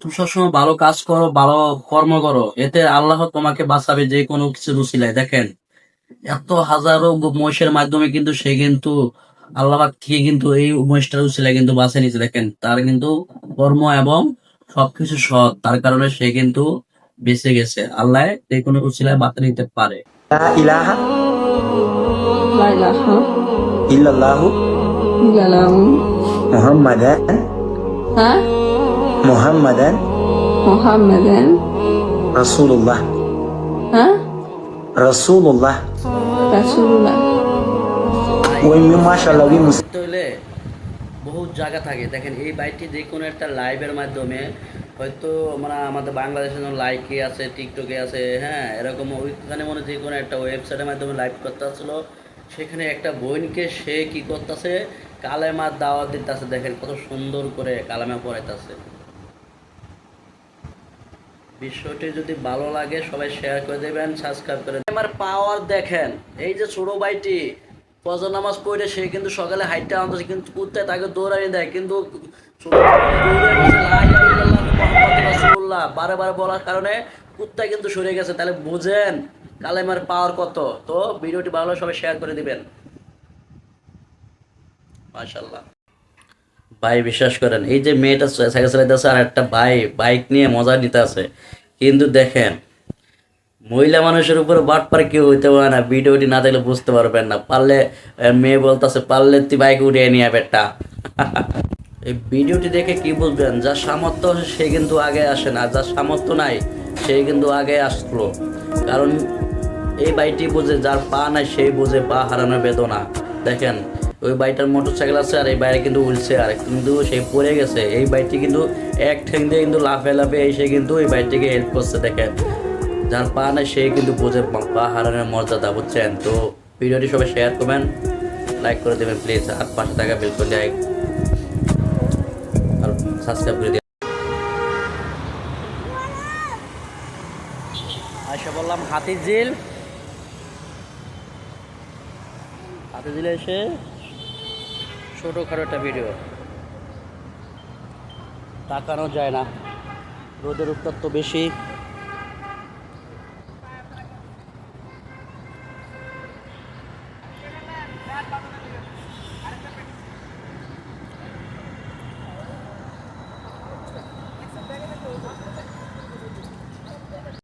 তুমি সবসময় ভালো কাজ করো ভালো কর্ম করো। এতে আল্লাহ তোমাকে বাঁচাবে যে কোনো কিছু রুচিলায় দেখেন এত হাজারো মহিষের মাধ্যমে কিন্তু সে কিন্তু আল্লাহ থেকে কিন্তু এই মহিষটা রুচিলায় কিন্তু বাঁচে নিচে দেখেন তার কিন্তু কর্ম এবং সবকিছু সৎ। তার কারণে সে কিন্তু বেঁচে গেছে। আল্লাহ যে কোনো উচিলায় বাঁচা নিতে পারে। ইলাহা ইল্লাল্লাহু ইল্লাল্লাহু মুহাম্মাদান হ্যাঁ? মুহাম্মাদান মুহাম্মাদান রাসূলুল্লাহ হ্যাঁ রাসূলুল্লাহ জায়গা থাকে। দেখেন এই বাইকটি যে কোনো একটা লাইভের মাধ্যমে হয়তো আমরা আমাদের বাংলাদেশের লাইকে আছে টিকটকে আছে হ্যাঁ এরকম ওইখানে মনে যে কোনো একটা ওয়েবসাইটের মাধ্যমে লাইভ করতে আসলো সেখানে একটা বোনকে সে কি করতেছে? কালেমা দাওয়াত দিতেছে। দেখেন কত সুন্দর করে কালেমা পড়াইতেছে। বিষয়টি যদি ভালো লাগে, সবাই শেয়ার করে দেবেন সাবস্ক্রাইব করে আমার পাওয়ার দেখেন, এই যে ছোট ভাইটি, ফজর নামাজ পড়ে সে কিন্তু সকালে হাইটটা আনতেছে, কিন্তু কুত্তায় তাকে দৌড়ানি দেয়, কিন্তু। বারে বারে বলার কারণে কুত্তা কিন্তু সরে গেছে। তাহলে বুঝেন কালেমার পাওয়ার কত। তো ভিডিওটি ভালো সবাই শেয়ার করে দিবেন। মাশাল্লাহ ভাই বিশ্বাস করেন, এই যে মেয়েটা সাইকেল চালাইতেছে আর একটা ভাই, বাইক নিয়ে মজা নিতে আছে। কিন্তু দেখেন, মহিলা মানুষের উপর বাটপার কেউ হইতে পারে না, ভিডিওটি না দেখলে বুঝতে পারবেন না। পারলে মেয়ে বলতেছে, পারলে তুই বাইক উঠিয়ে নিয়ে বেটা। এই ভিডিওটি দেখে কি বুঝবেন, যার সামর্থ্য আছে সে কিন্তু আগে আসে না, যার সামর্থ্য নাই সে কিন্তু আগে আসলো। কারণ এই বাইটি বোঝে, যার পা নাই সেই বোঝে পা হারানোর বেদনা। দেখেন ওই বাইটার মোটর সাইকেল আছে আর এই বাইরে কিন্তু উলছে আর কিন্তু সে পড়ে গেছে। এই বাইকটি কিন্তু এক ঠেং দিয়ে কিন্তু লাফে লাফে এসে কিন্তু এই বাইকটিকে হেল্প করছে দেখেন। যার পা নাই, সে কিন্তু বোঝে পা হারানোর মর্যাদা, বুঝছেন? তো ভিডিওটি সবাই শেয়ার করবেন লাইক করে দেবেন প্লিজ আর পাশে থাকা বিল করে লাইক আর সাবস্ক্রাইব করে দিন আচ্ছা বললাম হাতির ঝিলে এসে ছোটোখাটো একটা ভিডিও তাকানো যায় না। রোদের উত্তাপ তো বেশি।